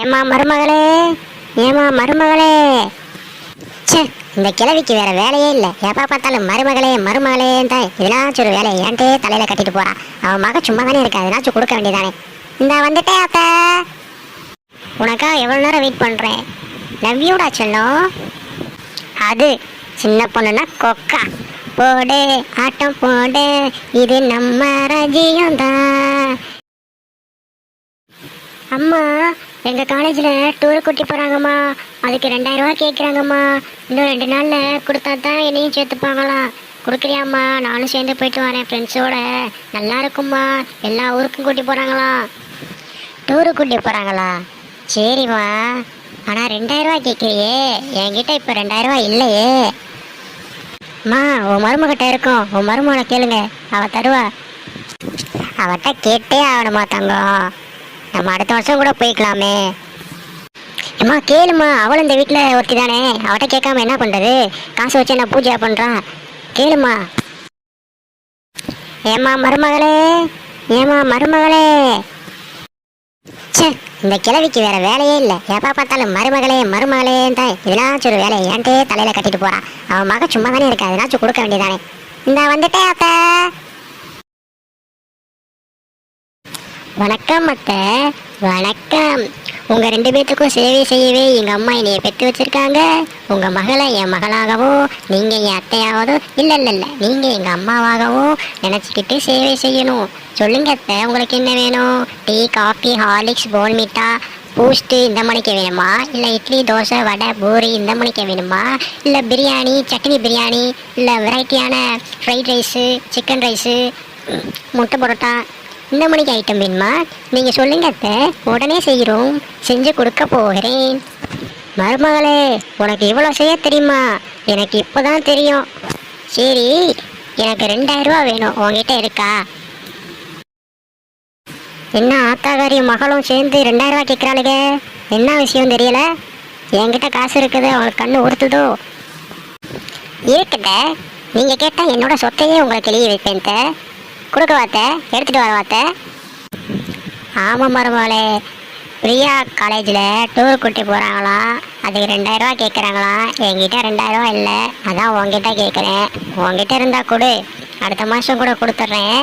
ஏமா மருமகளே? ஏமா மருமகளே? ச்சே இந்த கிழவிக்கு வேற வேலையே இல்லை. எப்போ பார்த்தாலும் மருமகளே மருமகளே தான் இதனாச்சும் ஒரு வேலையை ஏன்ட்டே தலையில கட்டிட்டு போறான் அவன் மக சும்மா தானே இருக்கா? எதனாச்சும் கொடுக்க வேண்டியதானே. இந்த வந்துட்டேன் அத்த உனக்கா எவ்வளோ நேரம் வெயிட் பண்ணுறேன் லவ்யூடா யூடா அது சின்ன பொண்ணுனா கொக்கா. போடு ஆட்டம் போடு. இது நம்ம ரஜியம் தான் அம்மா எங்க காலேஜ்ல டூர் கூட்டி போறாங்கம்மா. அதுக்கு ரெண்டாயிரம் ரூபாய் கேக்குறாங்கம்மா. இன்னும் ரெண்டு நாள்ல கொடுத்தா தான் என்னையும் சேர்த்துப்பாங்களாம் கொடுக்குறியாம்மா நானும் சேர்ந்து போயிட்டு வரேன் ஃப்ரெண்ட்ஸோட நல்லா இருக்கும்மா. எல்லா ஊருக்கும் கூட்டி போறாங்களா? டூரு கூட்டி போறாங்களா? சரிம்மா. ஆனால் ரெண்டாயிரம் ரூபாய் கேட்குறியே என்கிட்ட இப்போ ரெண்டாயிரம் ரூபாய் இல்லையே. அம்மா உன் மருமகிட்ட இருக்கும். உன் மருமகனை கேளுங்க. அவ தருவா. அவட்ட கேட்டே ஆகணுமா தங்கம்? நம்ம அடுத்த வருஷம் கூட போய்க்கலாமே. அம்மா கேளுமா அவளும் இந்த வீட்டில் ஒருத்தி தானே அவட்ட கேட்காம என்ன பண்ணுறது காசு வச்சு என்ன பூஜை பண்ணுறான் கேளுமா ஏமா மருமகளே? ஏமா மருமகளே? ச்சே இந்த கிழவிக்கு வேற வேலையே இல்லை. எப்போ பார்த்தாலும் மருமகளே மருமகளே தான். இதனாச்சும் ஒரு வேலையை ஏன்ட்டே தலையில கட்டிட்டு போகிறான் அவன் மக சும்மா தானே இருக்கா. எதனாச்சும் கொடுக்க வேண்டியதானே. இந்த வந்துட்டேன் அப்போ வணக்கம் அத்தை. வணக்கம். உங்கள் ரெண்டு பேர்த்துக்கும் சேவை செய்யவே எங்கள் அம்மா என்னைய பெற்று வச்சிருக்காங்க. உங்கள் மகளை என் மகளாகவோ நீங்கள் என் அத்தையாவதோ இல்லை இல்லை இல்லை நீங்கள் எங்கள் அம்மாவாகவோ நினச்சிக்கிட்டு சேவை செய்யணும். சொல்லுங்க அத்தை உங்களுக்கு என்ன வேணும்? Tea coffee Horlicks Bournvita Boost இந்த மணிக்கு வேணுமா? இல்லை இட்லி தோசை வடை பூரி இந்த மணிக்கு வேணுமா? இல்லை பிரியாணி சட்னி பிரியாணி இல்லை வெரைட்டியான ஃப்ரைட் ரைஸு சிக்கன் ரைஸு முட்டை பரோட்டா இந்த மணிக்கு ஐட்டம் வேணுமா? நீங்கள் சொல்லுங்க அத்தை. உடனே செய்கிறோம். செஞ்சு கொடுக்க போகிறேன். மருமகளே உனக்கு இவ்வளோ செய்ய தெரியுமா? எனக்கு இப்போதான் தெரியும். சரி எனக்கு ரெண்டாயிரம் ரூபா வேணும். உங்ககிட்ட இருக்கா? என்ன ஆத்தாகாரியும் மகளும் சேர்ந்து ரெண்டாயிரம் ரூபா கேட்குறாளுங்க என்ன விஷயம் தெரியல? என்கிட்ட காசு இருக்குது அவங்களுக்கு கண்ணு உறுத்துதோ? இருக்குத நீங்கள் கேட்டால் என்னோட சொத்தையே உங்களுக்கு எழுதி வைப்பேன் கொடுக்க வாத்த எடுத்துகிட்டு வர வாத்த. ஆமாம் மருமகளே பிரியா காலேஜில் டூர் கூட்டி போகிறாங்களாம் அதுக்கு ரெண்டாயிரரூவா கேட்குறாங்களாம் என்கிட்ட ரெண்டாயிரரூவா இல்லை. அதான் உங்ககிட்ட கேட்குறேன் உங்ககிட்ட இருந்தால் கொடு. அடுத்த மாதம் கூட கொடுத்துட்றேன்.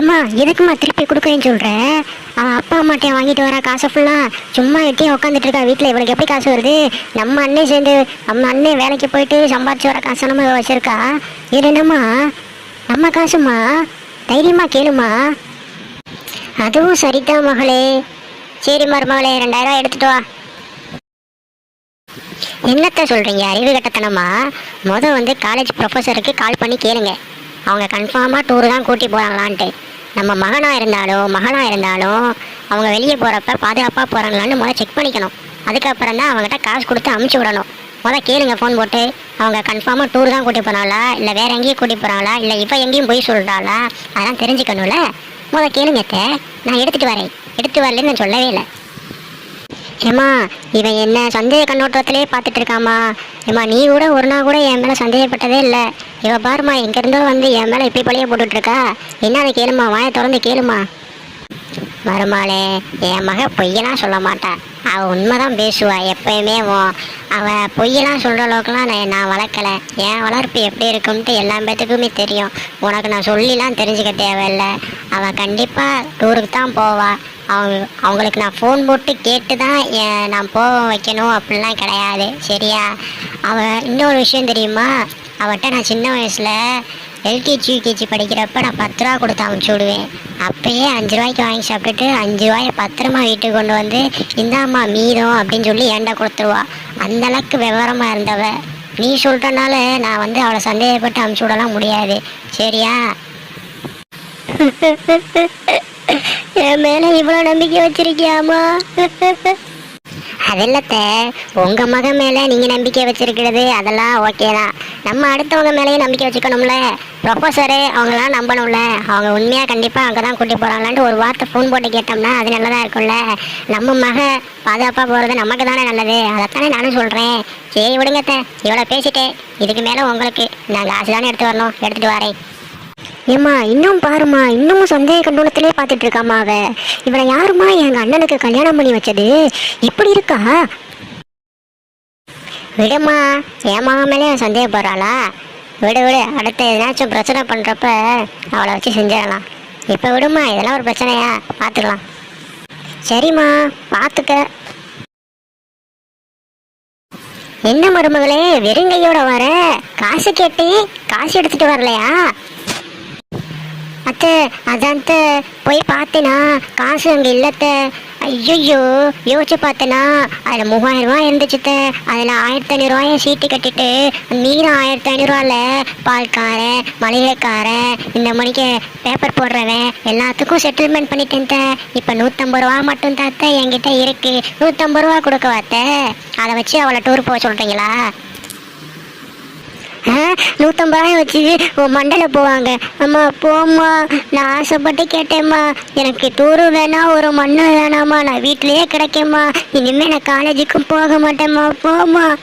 ஏம்மா எதுக்குமா திருப்பி கொடுக்குறேன்னு சொல்கிறேன் அவன் அப்பா அம்மாட்டையும் வாங்கிட்டு வர காசு ஃபுல்லாக சும்மா எட்டியும் உட்காந்துட்டு இருக்கா வீட்டில் இவளுக்கு எப்படி காசு வருது? நம்ம அண்ணன் சேர்ந்து நம்ம அண்ணன் வேலைக்கு போயிட்டு சம்பாரிச்சு வர காசு நம்ம வச்சிருக்கா? இது என்னம்மா? நம்ம காசுமா தைரியமா கேளுமா அதுவும் சரிதான் மகளே. சரி மருமகளே ரெண்டாயிரம் எடுத்துட்டு வா. என்னத்த சொல்றீங்க அறிவு கட்டத்தனமா? முத வந்து காலேஜ் ப்ரொஃபஸருக்கு கால் பண்ணி கேளுங்க. அவங்க கன்ஃபார்மாக டூர் தான் கூட்டி போகிறாங்களான்ட்டு நம்ம மகனாக இருந்தாலும் மகனாக இருந்தாலும் அவங்க வெளியே போகிறப்ப பாதுகாப்பாக போகிறாங்களான்னு முதல்ல செக் பண்ணிக்கணும். அதுக்கப்புறம் தான் அவங்ககிட்ட காசு கொடுத்து அமுச்சு விடணும். முத கேளுங்க ஃபோன் போட்டு. அவங்க கன்ஃபார்மாக டூர் தான் கூட்டி போகிறாங்களா இல்லை வேற எங்கேயும் கூட்டி போகிறாங்களா இல்லை இப்போ எங்கேயும் போய் சொல்கிறாளா அதெல்லாம் தெரிஞ்சுக்கணும்ல? முத கேளுங்க அத்தை. நான் எடுத்துகிட்டு வரேன். எடுத்து வரலன்னு நான் சொல்லவே இல்லை. ஏம்மா இவன் என்ன சந்தேக கண்ணோட்டத்திலே பார்த்துட்டு இருக்காமா ஏம்மா நீ கூட ஒரு நாள் கூட என் மேலே சந்தேகப்பட்டதே இல்லை. இவ பாருமா எங்கேருந்தோ வந்து என் மேலே இப்படி பழைய போட்டுட்டு இருக்கா. என்ன அதை கேளுமா வாயை திறந்து கேளுமா மருமாளே என் மக பொய்யெல்லாம் சொல்ல மாட்டா. அவள் உண்மைதான் பேசுவா எப்பயுமே அவள் பொய்யெல்லாம் சொல்கிற அளவுக்குலாம் நான் நான் வளர்க்கலை. என் வளர்ப்பு எப்படி இருக்கும்ட்டு எல்லா பேத்துக்குமே தெரியும். உனக்கு நான் சொல்லிலாம் தெரிஞ்சுக்க தேவையில்லை. அவள் கண்டிப்பாக டூருக்கு தான் போவாள் அவங்க அவங்களுக்கு நான் ஃபோன் போட்டு கேட்டு தான் என் நான் போக வைக்கணும் அப்படிலாம் கிடையாது. சரியா? அவள் இன்னொரு விஷயம் தெரியுமா? அவட்ட நான் சின்ன வயசில் எல்கேஜி யூகேஜி படிக்கிறப்ப நான் பத்து ரூபா கொடுத்து அமுச்சு விடுவேன். அப்பயே அஞ்சு ரூபாய்க்கு வாங்கி சாப்பிட்டுட்டு அஞ்சு ரூபாயை பத்திரமா வீட்டுக்கு கொண்டு வந்து இந்தாம்மா மீதம் அப்படின்னு சொல்லி ஏன்டா கொடுத்துருவா. அந்த அளவுக்கு விவரமாக இருந்தவ. நீ சொல்கிறனால நான் வந்து அவளை சந்தேகப்பட்டு அமுச்சு விடலாம் முடியாது. சரியா? என் மேலே இவ்வளோ நம்பிக்கை வச்சிருக்கியாமா அது இல்லத்த உங்க மகன் மேல நீங்க நம்பிக்கை வச்சிருக்கிறது அதெல்லாம் ஓகே தான். நம்ம அடுத்தவங்க மேலேயும் நம்பிக்கை வச்சுக்கணும்ல. ப்ரொஃபஸரு அவங்களாம் நம்பணும்ல. அவங்க உண்மையா கண்டிப்பா அங்கே தான் கூட்டி போகிறாங்களான்ட்டு ஒரு வார்த்தை ஃபோன் போட்டு கேட்டோம்னா அது நல்லதா இருக்கும்ல. நம்ம மக பாதுகாப்பா போறது நமக்கு தானே நல்லது. அதைத்தானே நானும் சொல்றேன். சரி விடுங்கத்த இவ்வளோ பேசிட்டேன். இதுக்கு மேலே உங்களுக்கு நான் காசு தானே எடுத்து வரணும். எடுத்துட்டு வரேன். ஏம்மா இன்னும் பாருமா இன்னும் சந்தேக கண்டோலத்திலே பார்த்துட்டு இருக்காமா அவ. இவளை யாருமா எங்க அண்ணனுக்கு கல்யாணம் பண்ணி வச்சது? இப்படி இருக்கா? விடுமா என் மகன் மேலே சந்தேகப்படுறாளா விடு விடு அடுத்து எதனாச்சும் பிரச்சனை பண்ணுறப்ப அவளை வச்சு செஞ்சிடலாம். இப்போ விடுமா இதெல்லாம் ஒரு பிரச்சனையா? பார்த்துக்கலாம். சரிம்மா பார்த்துக்க. என்ன மருமகளே வெறுங்கையோட வர? காசு கேட்டி காசு எடுத்துட்டு வரலையா? அத்தை அதான் போய் பார்த்தேனா? காசு அங்கே இல்லத்த. ஐயோ யோசிச்சு பார்த்தேனா? அதில் மூவாயிரம் ரூபாய் இருந்துச்சுத்த அதில் ஆயிரத்தி ஐநூறுரூவாய சீட்டு கட்டிட்டு மீதம் ஆயிரத்தி ஐநூறுரூவாவில் பால்காரன் மளிகைக்காரன் இந்த மணிக்கு பேப்பர் போடுறவன் எல்லாத்துக்கும் செட்டில்மெண்ட் பண்ணிட்டேன் இப்போ நூற்றம்பது ரூபா மட்டும் தாத்த என்கிட்ட இருக்கு. நூற்றம்பது ரூபா கொடுக்க வாத்த அதை வச்சு அவளை டூர் போக சொல்கிறீங்களா நூற்றம்பதாயிரம் வச்சு உன் மண்டல போவாங்க. அம்மா போம்மா நான் ஆசைப்பட்டு கேட்டேம்மா. எனக்கு தூரு வேணாம் ஒரு மண்ணு வேணாம்மா. நான் வீட்டிலேயே கிடைக்கேம்மா. இனிமே நான் காலேஜுக்கும் போக மாட்டேம்மா. போம்மா.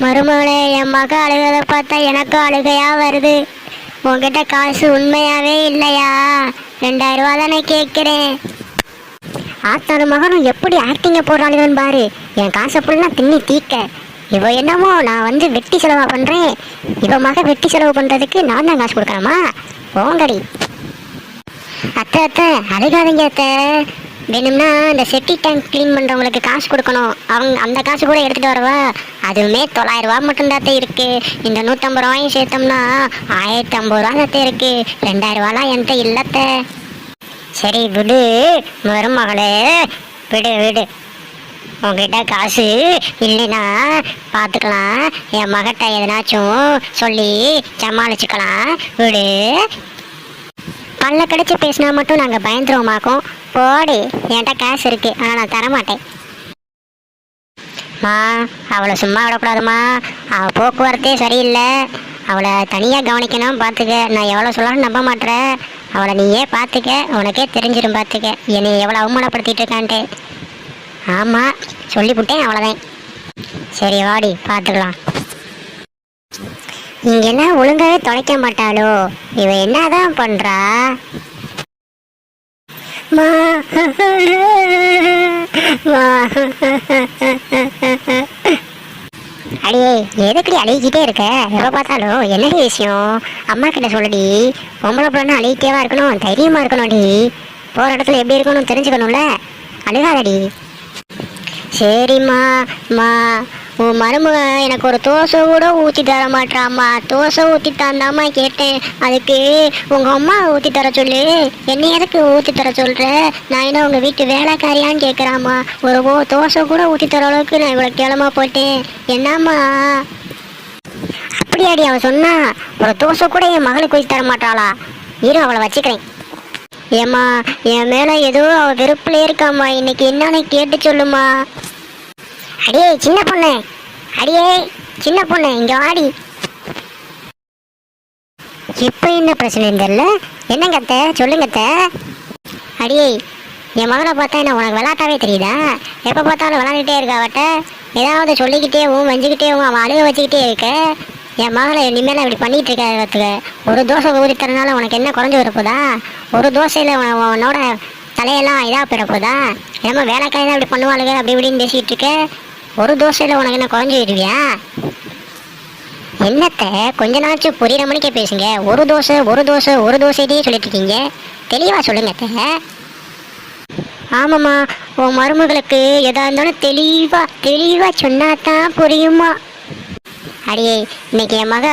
மருமகளே என் மக அழுகதை பார்த்தா எனக்கும் அழுகையா வருது. உங்ககிட்ட காசு உண்மையாவே இல்லையா? ரெண்டாயிரம் ரூபா தானே கேட்குறேன். ஆத்தாறு மகனும் எப்படி ஆக்டிங்க போடுறாளுங்கன்னு பாரு. என் காசை ஃபுல்லாக தின்னி தீக்க. இவ என்னமோ நான் வந்து வெட்டி செலவா பண்றேன். இவ மக வெட்டி செலவு பண்றதுக்கு நான் தான் காசு கொடுக்கணுமா? ஓங்கடி அத்தை அத்தை அழுகாதீங்க அத்தை. வேணும்னா இந்த செட்டி டேங்க் க்ளீன் பண்றவங்களுக்கு காசு கொடுக்கணும். அவங்க அந்த காசு கூட எடுத்துட்டு வரவா? அதுவுமே தொள்ளாயிரம் ரூபா மட்டும்தான் இருக்கு. இந்த நூற்றம்பது ரூபாயும் சேர்த்தோம்னா ஆயிரத்தி ஐம்பது ரூபா தான் இருக்கு. ரெண்டாயிரம் ரூபாலாம் என்கிட்ட இல்லத்த சரி விடு. மருமகளே விடு விடு. உங்ககிட்ட காசு இல்லைன்னா பார்த்துக்கலாம் என் மகட்ட எதனாச்சும் சொல்லி சமாளிச்சுக்கலாம். விடு. பல்ல கடிச்சு பேசினா மட்டும் நாங்கள் பயந்துருவோமாக்கும். போடி என்கிட்ட காசு இருக்கு. ஆனால் நான் தரமாட்டேன். மா அவளை சும்மா விடக்கூடாதும்மா அவள் போக்குவரத்தே சரியில்லை. அவளை தனியாக கவனிக்கணும் பார்த்துக்க நான் எவ்வளோ சொல்லணும்னு நம்ப மாட்டேற. அவளை நீயே பார்த்துக்க உனக்கே தெரிஞ்சிடும் பார்த்துக்க என்னை எவ்வளோ அவமானப்படுத்திட்டு இருக்கான்ட்டு. ஆமாம் சொல்லிவிட்டேன் அவ்வளோதான் சரி வாடி பார்த்துக்கலாம் இங்க என்ன ஒழுங்காவே தொலைக்க மாட்டாளோ? இவ என்னதான் பண்ணுறா மா அடியே எதுக்கடி அழுகிட்டே இருக்க? எப்போ பார்த்தாலும் என்னடி விஷயம்? அம்மா கிட்ட சொல்லடி பொம்பளை பிள்ளைன்னு அழுகிட்டேவா இருக்கணும் தைரியமாக இருக்கணும்டி. போகிற இடத்துல எப்படி இருக்கணும்னு தெரிஞ்சுக்கணும்ல? அழுகாதடி. சரிம்மா மா. உன் மருமக எனக்கு ஒரு தோசை கூட ஊற்றி தர மாட்டாம்மா. தோசை ஊற்றி தந்தாம்மா கேட்டேன். அதுக்கு உங்கள் அம்மா ஊற்றி தர சொல்லு. என்னை எதுக்கு ஊற்றி தர சொல்கிற நான் என்ன உங்கள் வீட்டு வேலைக்காரியான்னு கேட்குறாம்மா ஒரு ஓ தோசை கூட ஊற்றி தர அளவுக்கு நான் இவ்வளோ கிளம்ப போட்டேன். என்னம்மா? அப்படியாடி அவன் சொன்னா. ஒரு தோசை கூட என் மகளுக்கு ஊற்றி தர மாட்டாளா? இரு அவளை வச்சுக்கிறேன். ஏம்மா என் மேலே ஏதோ அவ வெறுப்புல இருக்காம்மா. இன்னைக்கு என்னன்னு கேட்டு சொல்லுமா. அடியே சின்ன பொண்ணு. அடியே சின்ன பொண்ணு இங்க வாடி. இப்போ என்ன பிரச்சனை தெரியல? என்னங்க அத்தை? சொல்லுங்க அத்தை. அடியே என் மகளை பார்த்தா என்ன உனக்கு விளாட்டாவே தெரியுதா? எப்போ பார்த்தாலும் விளாண்டுட்டே இருக்க அவட்ட? ஏதாவது சொல்லிக்கிட்டேவும் வஞ்சிக்கிட்டேவும் அவன் அழுக வச்சுக்கிட்டே இருக்க. என் மகளை இனிமேல் இப்படி பண்ணிட்டு இருக்கிறதுக்கு ஒரு தோசை ஊறி தரனால உனக்கு என்ன குறைஞ்சி வரப்போதா ஒரு தோசையில் உன்னோட தலையெல்லாம் இதாக போயிடப்போதா ஏமா வேலைக்காய் தான் இப்படி பண்ணுவாளுங்க அப்படி இப்படின்னு பேசிகிட்டு இருக்க. ஒரு தோசையில் உனக்கு என்ன குறைஞ்சி விடுவியா என்னத்த கொஞ்ச நாச்சும் புரியுற மணிக்கே பேசுங்க. ஒரு தோசை ஒரு தோசை ஒரு தோசையிட்டே சொல்லிட்டு இருக்கீங்க. தெளிவாக சொல்லுங்க ஆமாம்மா உன் மருமகளுக்கு எதா இருந்தாலும் தெளிவாக தெளிவாக சொன்னா தான் புரியுமா? அடியே இன்னைக்கு என் மக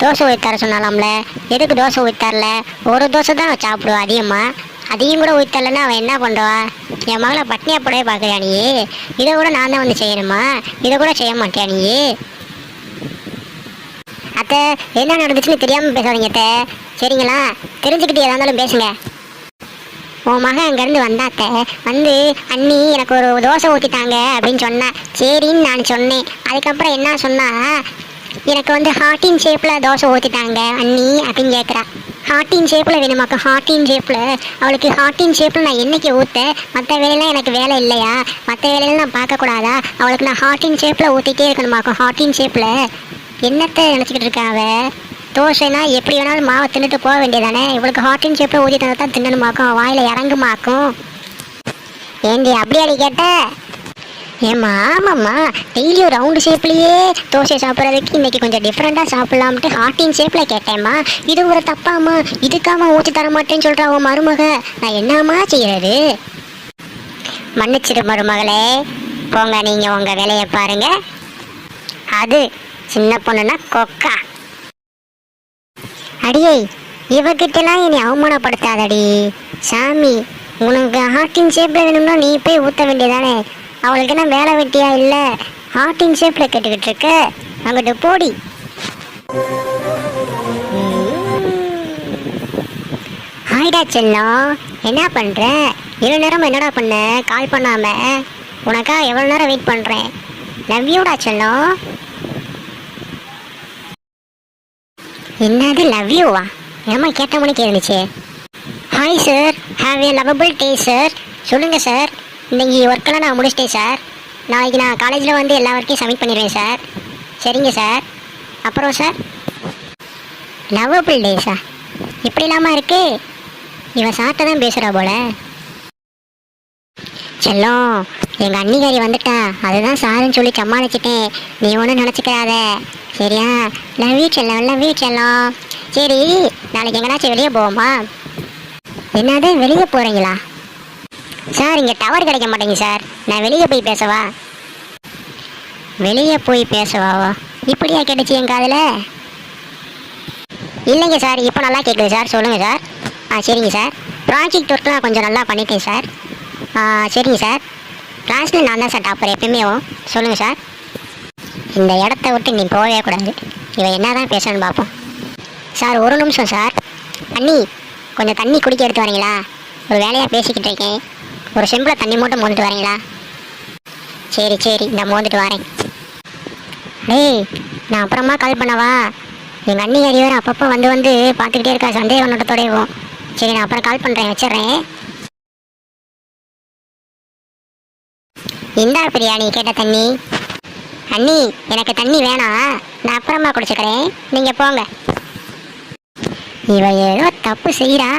தோசை ஊற்றி தர சொன்னாலாம்ல எதுக்கு தோசை ஊற்றி தரல? ஒரு தோசை தான் சாப்பிடுவா அதிகமாக அதையும் கூட ஊற்றி தரலன்னா அவன் என்ன பண்ணுவா? என் மகளை பட்னியா போடவே பார்க்குறியா நீ? இதை கூட நான் தான் வந்து செய்யணுமா? இதை கூட செய்ய மாட்டியா நீ? அத்தை என்ன நடந்துச்சுன்னு தெரியாமல் பேசாதீங்க அத்தை. சரிங்களா? தெரிஞ்சுக்கிட்டு எதா இருந்தாலும் பேசுங்க. உன் மகன் அங்கேருந்து வந்தாத்த வந்து அண்ணி எனக்கு ஒரு தோசை ஊற்றிட்டாங்க அப்படின்னு சொன்னேன் சரின்னு நான் சொன்னேன். அதுக்கப்புறம் என்ன சொன்னா? எனக்கு வந்து ஹார்ட்டின் ஷேப்பில் தோசை ஊற்றிட்டாங்க அண்ணி அப்படின்னு கேட்குறா ஹார்ட்டின் ஷேப்பில் வேணுமாக்கா ஹார்ட்டின் ஷேப்பில் அவளுக்கு ஹார்ட்டின் ஷேப்பில் நான் என்னைக்கு ஊற்ற மற்ற வேலையெல்லாம் எனக்கு வேலை இல்லையா? மற்ற வேலையெல்லாம் நான் பார்க்கக்கூடாதா அவளுக்கு நான் ஹார்ட்டின் ஷேப்பில் ஊற்றிட்டே இருக்கணுமாக்கா ஹார்ட்டின் ஷேப்பில் என்னத்தை நினச்சிக்கிட்டு இருக்கா அவ? தோசைனா எப்படி வேணாலும் மாவை தின்னுட்டு போக வேண்டியதானே? இவளுக்கு ஹார்ட்டின் ஷேப்பில் ஊற்றி தந்தா தான் தின்னணுமாக்கும் வாயில் இறங்குமாக்கும் ஏண்டி அப்படியே கேட்ட? ஏம்மா ஆமாம்மா. டெய்லியும் ரவுண்டு ஷேப்லேயே தோசை சாப்பிட்றதுக்கு இன்னைக்கு கொஞ்சம் டிஃப்ரெண்ட்டாக சாப்பிட்லாம்ட்டு ஹாட்டின் ஷேப்பில் கேட்டேம்மா. இது ஒரு தப்பாம்மா. இதுக்காம ஊற்றி தர மாட்டேன்னு சொல்கிறா உன் மருமக. நான் என்னம்மா செய்யறது? மன்னிச்சிரு மருமகளே. போங்க நீங்கள் உங்கள் வேலையை பாருங்க. அது சின்ன பொண்ணுன்னா கொக்கா. அடியை இவகிட்டலாம் என்னை அவமானப்படுத்தாதடி. சாமி உனக்கு ஹார்ட்டின் ஷேப்பில் வேணும்னா நீ போய் ஊற்ற வேண்டியதானே. அவளுக்கு என்ன வேலை வெட்டியா இல்லை? ஹார்ட்டின் ஷேப்பில் கேட்டுக்கிட்டு இருக்க. அங்கிட்டு போடி. ஹாய்டா செல்லம் என்ன பண்ணுற இவ்வளோ நேரம் என்னடா பண்ண? கால் பண்ணாம. உனக்கா எவ்வளோ நேரம் வெயிட் பண்ணுறேன் லவ் யூடா செல்லம் என்னது லவ் யூவா ஏமா கேட்ட மணிக்கு இருந்துச்சு hi sir have a lovable day sir சொல்லுங்கள் சார் இன்னைக்கு ஒர்க்கெல்லாம் நான் முடிச்சிட்டேன் சார் நாளைக்கு நான் காலேஜில் வந்து எல்லா ஒர்க்கையும் சப்மிட் பண்ணிடுவேன் சார் சரிங்க சார் அப்புறம் சார் லவபிள் டே சார் இப்படி இல்லாமல் இருக்கு. இவன் சார்ட்ட தான் பேசுகிறா போல. செல்லம் எங்கள் அண்ணிகாரி வந்துட்டா. அதுதான் சாருன்னு சொல்லி சமாளிச்சிட்டேன். நீ ஒன்றும் நினச்சிக்கிறாத சரியா? நான் வீட் செல்லம். லவ் வீட் செல்லம். சரி நாளைக்கு எங்கனாச்சும் வெளியே போவோமா? என்னது வெளியே போகிறீங்களா சார் இங்கே டவர் கிடைக்க மாட்டேங்குது சார். நான் வெளியே போய் பேசவா? வெளியே போய் பேசவாவா? இப்படியா கேட்டுச்சு என் காதில்? இல்லைங்க சார் இப்போ நல்லா கேட்குது சார். சொல்லுங்கள் சார். ஆ சரிங்க சார். ப்ராஜெக்ட் ஒர்க்லாம் கொஞ்சம் நல்லா பண்ணிட்டேன் சார். ஆ சரிங்க சார். கிளாஸில் நான் தான் சார் டாப்பர் எப்பயுமே. சொல்லுங்கள் சார். இந்த இடத்த விட்டு நீ போகவே கூடாது. இவன் என்ன தான் பேசணும்னு பார்ப்போம் சார் ஒரு நிமிஷம் சார். அண்ணி கொஞ்சம் தண்ணி குடிக்க எடுத்து வரீங்களா? ஒரு வேலையாக பேசிக்கிட்டு இருக்கேன். ஒரு செம்பில் தண்ணி மட்டும் மோந்துட்டு வரீங்களா? சரி சரி நான் மோந்துட்டு வரேன். டேய் நான் அப்புறமா கால் பண்ணவா? எங்கள் அண்ணி அறிவார் அப்பப்போ வந்து வந்து பார்த்துக்கிட்டே இருக்கா சந்தேக நோட்டத்தோடையும் சரி நான் அப்புறம் கால் பண்ணுறேன் வச்சிடுறேன். இந்தா பிரியா நீ கேட்ட தண்ணி. அண்ணி எனக்கு தண்ணி வேணாம் நான் அப்புறமா குடிச்சுக்கிறேன். நீங்கள் போங்க. இவ ஏதோ தப்பு செய்கிறா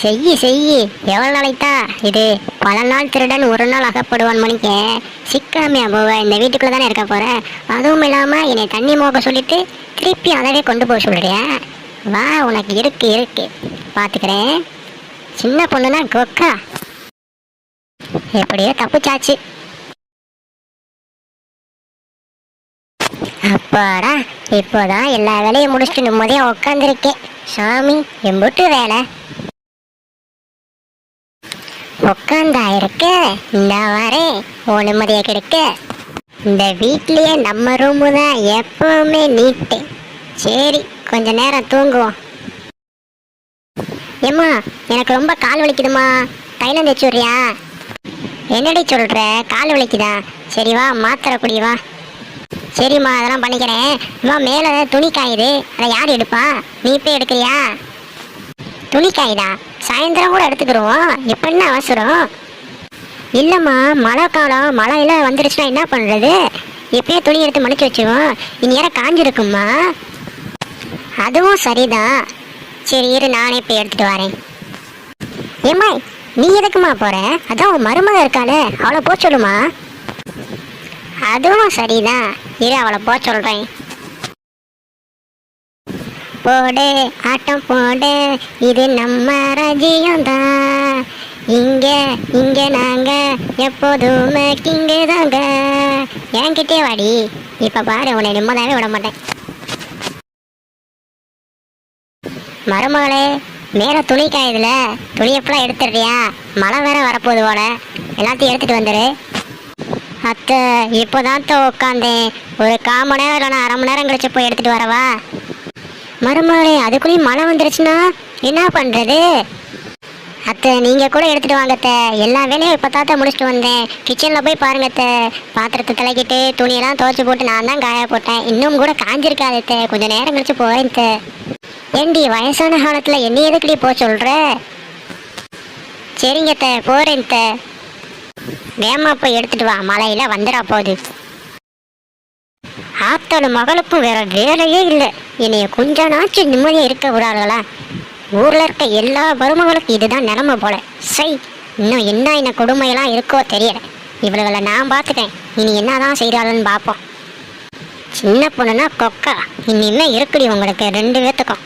செய்யி செய்யி. எவ்வளோ நாளைத்தா? இது பல நாள் திருடன் ஒரு நாள் அகப்படுவான் மணிக்கு. சிக்காமையா போவ. இந்த வீட்டுக்குள்ளே தானே இருக்க போகிறேன் அதுவும் இல்லாமல் என்னை தண்ணி மோக சொல்லிட்டு திருப்பி அதவே கொண்டு போக சொல்றியா வா உனக்கு இருக்கு இருக்கு. பார்த்துக்கிறேன் சின்ன பொண்ணுனா கொக்கா. எப்படியோ தப்புச்சாச்சு. அப்பாடா இப்போதான் எல்லா வேலையும் முடிச்சுட்டு நிம்மதியாக உட்காந்துருக்கேன் சாமி எம்புட்டு வேலை. உட்காந்தா இருக்க இந்த வரேன் ஓ கிடைக்க. இந்த வீட்லயே நம்ம ரூமு தான் எப்பவுமே நீட்டு. சரி கொஞ்ச நேரம் தூங்குவோம். ஏம்மா எனக்கு ரொம்ப கால் வலிக்குதுமா தைலம் தேய்ச்சி விட்றியா? என்னடி சொல்ற? கால் வலிக்குதா? சரி வா மாத்திரை குடி வா. சரிம்மா அதெல்லாம் பண்ணிக்கிறேன். அம்மா மேலே துணி காயுது அதை யார் எடுப்பா? நீ போய் எடுக்கிறியா? துணி காயுதா சாயந்தரம் கூட எடுத்துக்கிடுவோம் இப்போ என்ன அவசரம்? இல்லைம்மா மழை காலம் மழையெல்லாம் வந்துருச்சுன்னா என்ன பண்ணுறது எப்பயே துணி எடுத்து மடிச்சு வச்சுருவோம். இந்நேரம் காஞ்சிருக்கும்மா. அதுவும் சரிதான். சரி இரு நானே போய் எடுத்துட்டு வரேன். ஏம்மா நீ எதுக்குமா போற? அதான் உன் மருமக இருக்காளே அவளை போக சொல்லுமா. அதுவும் சரிதான். இரு அவளை போக சொல்றேன். போடு ஆட்டம் போடு. இது நம்ம ரஜியம் தான் இங்க இங்க நாங்க எப்போதுமே கிங்கு தாங்க என்கிட்டே வாடி. இப்ப பாரு உன்னை நிம்மதாவே விட மாட்டேன். மருமகளே மேல துணி காயுதுல. துணி எப்பெல்லாம் எடுத்துடுறியா? மழை வேற வரப்போகுது போல. எல்லாத்தையும் எடுத்துட்டு வந்துரு. அத்தை இப்போதான் உட்காந்தேன் ஒரு கால் மணி நேரம் இல்லைன்னா அரை மணி நேரம் கழிச்சு போய் எடுத்துட்டு வரவா? மருமகளே அதுக்குள்ளேயும் மழை வந்துருச்சுன்னா என்ன பண்ணுறது அத்தை நீங்கள் கூட எடுத்துகிட்டு வாங்கத்தை எல்லா வேலையும் இப்போ தாத்தா முடிச்சுட்டு வந்தேன். கிச்சனில் போய் பாருங்க அத்தை. பாத்திரத்தை தலைக்கிட்டு துணியெல்லாம் துவைச்சி போட்டு நான் தான் காய போட்டேன். இன்னும் கூட காஞ்சிருக்காது அத்தை. கொஞ்சம் நேரம் கழிச்சு போகிறேன் அத்தை. ஏண்டி வயசான காலத்தில் என்ன எதுக்குடி போக சொல்கிற சரிங்க அத்தை. வேமா அத்தை. போய் எடுத்துகிட்டு வா. மழையில் வந்துடா போகுது. ஆத்தாலும் மகளுக்கும் வேற வேலையே இல்லை. என்னைய கொஞ்ச நாச்சு நிம்மதியாக இருக்க விடாதுகளா ஊரில் இருக்க எல்லா மருமகளுக்கும் இதுதான் நிலமை போல. சை இன்னும் என்ன என்ன கொடுமையெல்லாம் இருக்கோ தெரியல. இவ்வளவுல நான் பார்த்துட்டேன் இனி என்னதான் செய்கிறாளுன்னு பார்ப்போம். சின்ன பொண்ணுன்னா கொக்கா. இனிமே இருக்குடி உங்களுக்கு? ரெண்டு பேர்த்துக்கும்